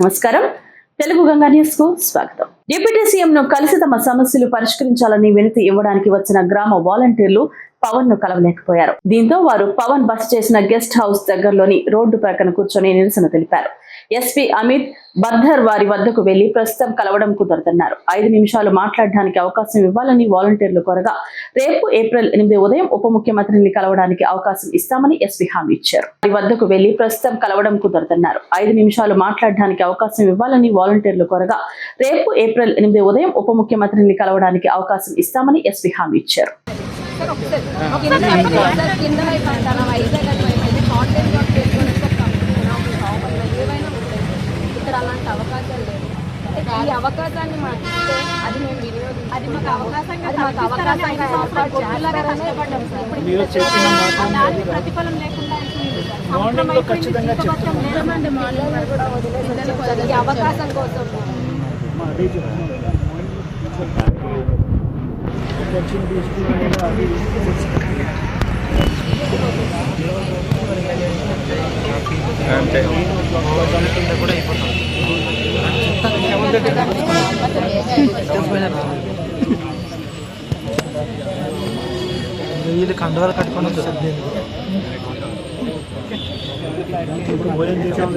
నమస్కారం. తెలుగు గంగా న్యూస్కు స్వాగతం. డిప్యూటీ సీఎం ను కలిసి తమ సమస్యలు పరిష్కరించాలని వినతి ఇవ్వడానికి వచ్చిన గ్రామ వాలంటీర్లు పవన్ను కలవలేకపోయారు. దీంతో వారు పవన్ బస చేసిన గెస్ట్ హౌస్ దగ్గరలోని రోడ్డు పక్కన కూర్చొని నిరసన తెలిపారు. ఎస్పీ అమిత్ బర్ధర్ వారి వద్దకు వెళ్ళి ప్రస్తుతం కలవడం కుదరదన్నారు. ఐదు నిమిషాలు మాట్లాడడానికి అవకాశం ఇవ్వాలని వాలంటీర్లు కోరగా రేపు ఏప్రిల్ ఎనిమిది ఉదయం ఉప ముఖ్యమంత్రిని కలవడానికి అవకాశం ఇస్తామని ఎస్పీ హామీ ఇచ్చారు. వారి వద్దకు వెళ్ళి ప్రస్తుతం కలవడం కుదరదన్నారు. ఐదు నిమిషాలు మాట్లాడడానికి అవకాశం ఇవ్వాలని వాలంటీర్లు కోరగా రేపు ఏప్రిల్ ఎనిమిది ఉదయం ఉప ముఖ్యమంత్రిని కలవడానికి అవకాశం ఇస్తామని ఎస్పీ హామీ ఇచ్చారు. అలాంటి అవకాశాలు లేవు. ఈ అవకాశాన్ని మాకు ఇస్తే అది మేము అది మాకు అవకాశంగా అది మాకు ఇప్పుడు దానికి ప్రతిఫలం లేకుండా ఈ అవకాశం కోసం మా వచ్చింది కూడా వీళ్ళు కండవాలు కట్టుకొని వచ్చారు ఇప్పుడు భోజనం చేసాం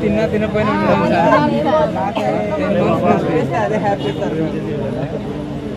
తిన్నా తినపోయినా ఉండడం సార్.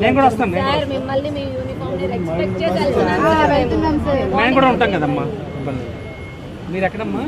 నేను కూడా వస్తాను మేము కూడా ఉంటాం కదమ్మా మీరు ఎక్కడమ్మా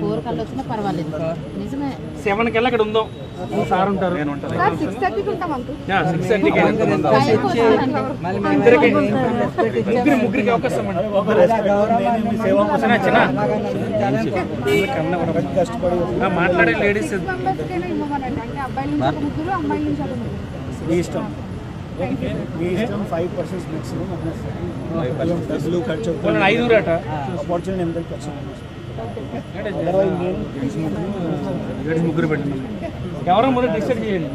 ఫోర్ కళ్ళు వచ్చినా పర్వాలేదు నిజమే సెవెన్ కల్లా అక్కడ ఉందాం సార్ ఉంటారు సిక్స్ థర్టీకి ముగ్గురు ముగ్గురికి అవకాశం చిన్న మాట్లాడే లేడీస్ ఇష్టం. మీ ఇష్టం ఫైవ్ పర్సెంట్ మ్యాక్సిమం డబ్బులు ఖర్చు వాళ్ళని ఐదుగురు అట ఆపర్చునిటీ ఎంత ఖర్చు అదర్వైజ్ నేను లేడీస్ ముగ్గురు పెట్టినాం ఎవరో మొదలు డిసైడ్ చేయండి.